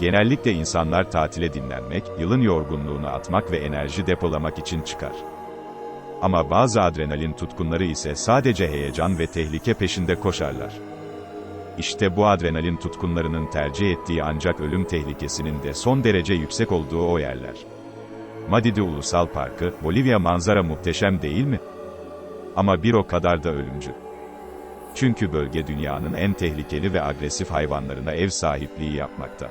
Genellikle insanlar tatile dinlenmek, yılın yorgunluğunu atmak ve enerji depolamak için çıkar. Ama bazı adrenalin tutkunları ise sadece heyecan ve tehlike peşinde koşarlar. İşte bu adrenalin tutkunlarının tercih ettiği ancak ölüm tehlikesinin de son derece yüksek olduğu o yerler. Madidi Ulusal Parkı, Bolivya manzara muhteşem değil mi? Ama bir o kadar da ölümcül. Çünkü bölge dünyanın en tehlikeli ve agresif hayvanlarına ev sahipliği yapmakta.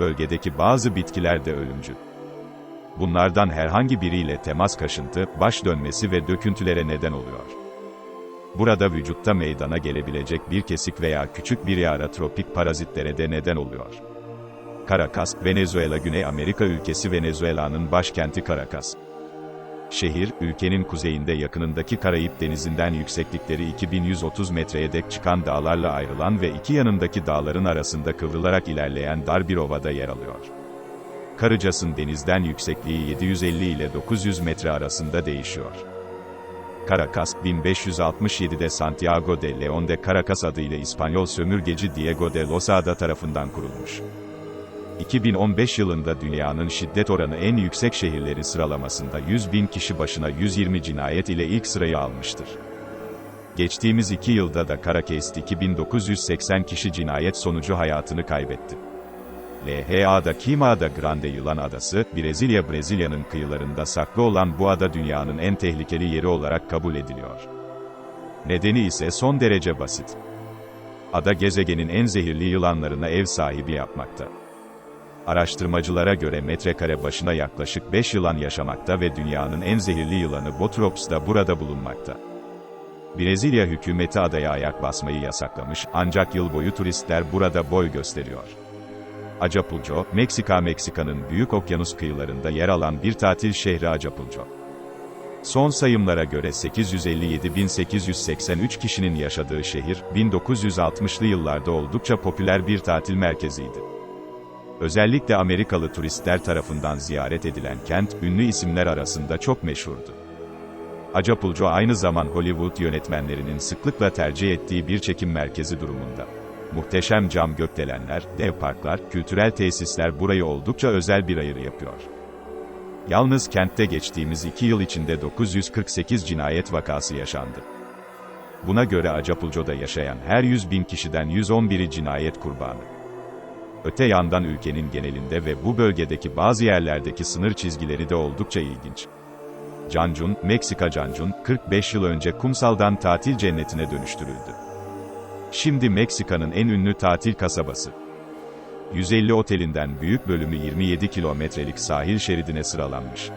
Bölgedeki bazı bitkiler de ölümcül. Bunlardan herhangi biriyle temas kaşıntı, baş dönmesi ve döküntülere neden oluyor. Burada vücutta meydana gelebilecek bir kesik veya küçük bir yara tropik parazitlere de neden oluyor. Caracas, Venezuela Güney Amerika ülkesi Venezuela'nın başkenti Caracas. Şehir, ülkenin kuzeyinde yakınındaki Karayip Denizi'nden yükseklikleri 2130 metreye dek çıkan dağlarla ayrılan ve iki yanındaki dağların arasında kıvrılarak ilerleyen dar bir ovada yer alıyor. Karıcas'ın denizden yüksekliği 750 ile 900 metre arasında değişiyor. Caracas, 1567'de Santiago de León de Caracas adıyla İspanyol sömürgeci Diego de Losada tarafından kurulmuş. 2015 yılında dünyanın şiddet oranı en yüksek şehirleri sıralamasında 100 bin kişi başına 120 cinayet ile ilk sırayı almıştır. Geçtiğimiz iki yılda da Caracas'te 2980 kişi cinayet sonucu hayatını kaybetti. LHA'da Quimada Grande Yılan Adası, Brezilya Brezilya'nın kıyılarında saklı olan bu ada dünyanın en tehlikeli yeri olarak kabul ediliyor. Nedeni ise son derece basit. Ada gezegenin en zehirli yılanlarına ev sahibi yapmakta. Araştırmacılara göre metrekare başına yaklaşık 5 yılan yaşamakta ve dünyanın en zehirli yılanı Botrops da burada bulunmakta. Brezilya hükümeti adaya ayak basmayı yasaklamış, ancak yıl boyu turistler burada boy gösteriyor. Acapulco, Meksika Meksika'nın Büyük Okyanus kıyılarında yer alan bir tatil şehri Acapulco. Son sayımlara göre 857.883 kişinin yaşadığı şehir, 1960'lı yıllarda oldukça popüler bir tatil merkeziydi. Özellikle Amerikalı turistler tarafından ziyaret edilen kent, ünlü isimler arasında çok meşhurdu. Acapulco aynı zaman Hollywood yönetmenlerinin sıklıkla tercih ettiği bir çekim merkezi durumunda. Muhteşem cam gökdelenler, dev parklar, kültürel tesisler burayı oldukça özel bir ayır yapıyor. Yalnız kentte geçtiğimiz iki yıl içinde 948 cinayet vakası yaşandı. Buna göre Acapulco'da yaşayan her 100 bin kişiden 111'i cinayet kurbanı. Öte yandan ülkenin genelinde ve bu bölgedeki bazı yerlerdeki sınır çizgileri de oldukça ilginç. Cancun, Meksika Cancun, 45 yıl önce kumsaldan tatil cennetine dönüştürüldü. Şimdi Meksika'nın en ünlü tatil kasabası. 150 otelinden büyük bölümü 27 kilometrelik sahil şeridine sıralanmış.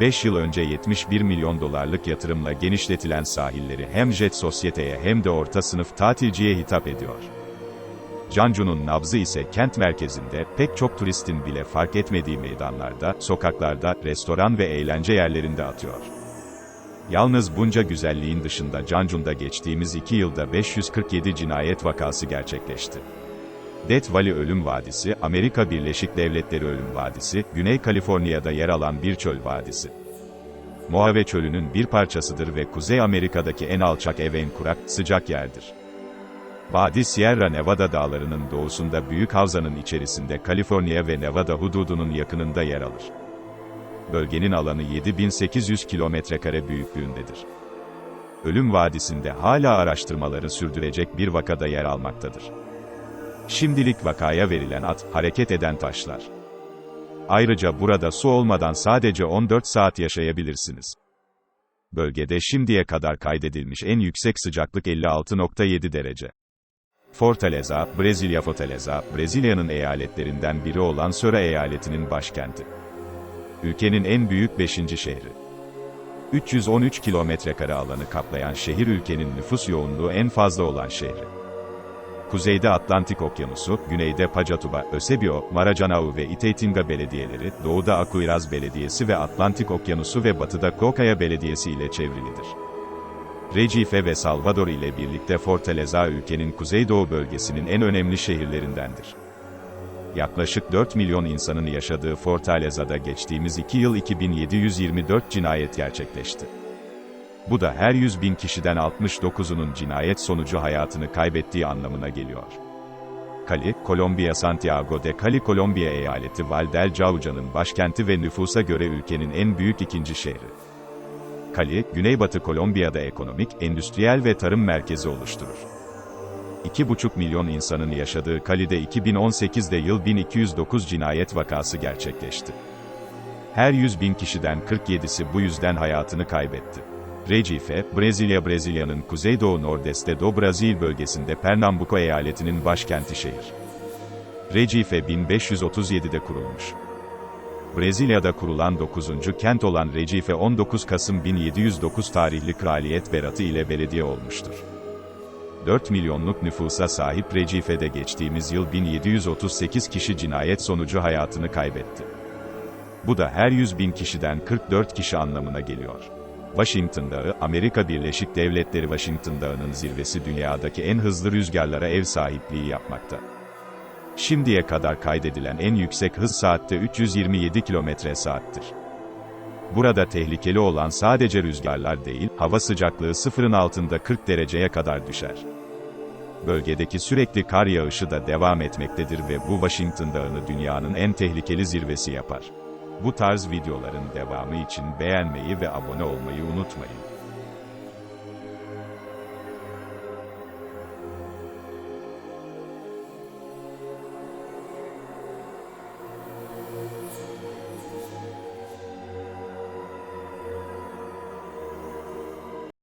5 yıl önce 71 milyon dolarlık yatırımla genişletilen sahilleri hem jet sosyeteye hem de orta sınıf tatilciye hitap ediyor. Cancun'un nabzı ise kent merkezinde, pek çok turistin bile fark etmediği meydanlarda, sokaklarda, restoran ve eğlence yerlerinde atıyor. Yalnız bunca güzelliğin dışında Cancun'da geçtiğimiz iki yılda 547 cinayet vakası gerçekleşti. Death Valley Ölüm Vadisi, Amerika Birleşik Devletleri Ölüm Vadisi, Güney Kaliforniya'da yer alan bir çöl vadisi. Mojave Çölü'nün bir parçasıdır ve Kuzey Amerika'daki en alçak ev en kurak, sıcak yerdir. Vadi Sierra Nevada dağlarının doğusunda Büyük Havzanın içerisinde Kaliforniya ve Nevada hududunun yakınında yer alır. Bölgenin alanı 7800 kilometrekare büyüklüğündedir. Ölüm Vadisi'nde hala araştırmaları sürdürecek bir vakada yer almaktadır. Şimdilik vakaya verilen ad, hareket eden taşlar. Ayrıca burada su olmadan sadece 14 saat yaşayabilirsiniz. Bölgede şimdiye kadar kaydedilmiş en yüksek sıcaklık 56.7 derece. Fortaleza, Brezilya Fortaleza, Brezilya'nın eyaletlerinden biri olan Söra eyaletinin başkenti. Ülkenin en büyük 5. şehri. 313 kilometrekare alanı kaplayan şehir ülkenin nüfus yoğunluğu en fazla olan şehri. Kuzeyde Atlantik Okyanusu, güneyde Pacatuba, Ösebio, Maracanao ve Itaitinga belediyeleri, doğuda Akuiraz Belediyesi ve Atlantik Okyanusu ve batıda Kokaya Belediyesi ile çevrilidir. Recife ve Salvador ile birlikte Fortaleza ülkenin kuzeydoğu bölgesinin en önemli şehirlerindendir. Yaklaşık 4 milyon insanın yaşadığı Fortaleza'da geçtiğimiz 2 yıl 2724 cinayet gerçekleşti. Bu da her 100 bin kişiden 69'unun cinayet sonucu hayatını kaybettiği anlamına geliyor. Cali, Kolombiya Santiago de Cali Kolombiya eyaleti Val del Cauca'nın başkenti ve nüfusa göre ülkenin en büyük ikinci şehri. Cali, Güneybatı Kolombiya'da ekonomik, endüstriyel ve tarım merkezi oluşturur. 2,5 milyon insanın yaşadığı Cali'de 2018'de yıl 1209 cinayet vakası gerçekleşti. Her 100 bin kişiden 47'si bu yüzden hayatını kaybetti. Recife, Brezilya Brezilya'nın kuzeydoğu Nordeste do Brasil bölgesinde Pernambuco eyaletinin başkenti şehir. Recife 1537'de kurulmuş. Brezilya'da kurulan 9. kent olan Recife 19 Kasım 1709 tarihli Kraliyet Beratı ile belediye olmuştur. 4 milyonluk nüfusa sahip Recife'de geçtiğimiz yıl 1738 kişi cinayet sonucu hayatını kaybetti. Bu da her 100 bin kişiden 44 kişi anlamına geliyor. Washington Dağı, Amerika Birleşik Devletleri Washington Dağı'nın zirvesi dünyadaki en hızlı rüzgarlara ev sahipliği yapmakta. Şimdiye kadar kaydedilen en yüksek hız saatte 327 km saattir. Burada tehlikeli olan sadece rüzgarlar değil, hava sıcaklığı sıfırın altında 40 dereceye kadar düşer. Bölgedeki sürekli kar yağışı da devam etmektedir ve bu Washington Dağı'nı dünyanın en tehlikeli zirvesi yapar. Bu tarz videoların devamı için beğenmeyi ve abone olmayı unutmayın.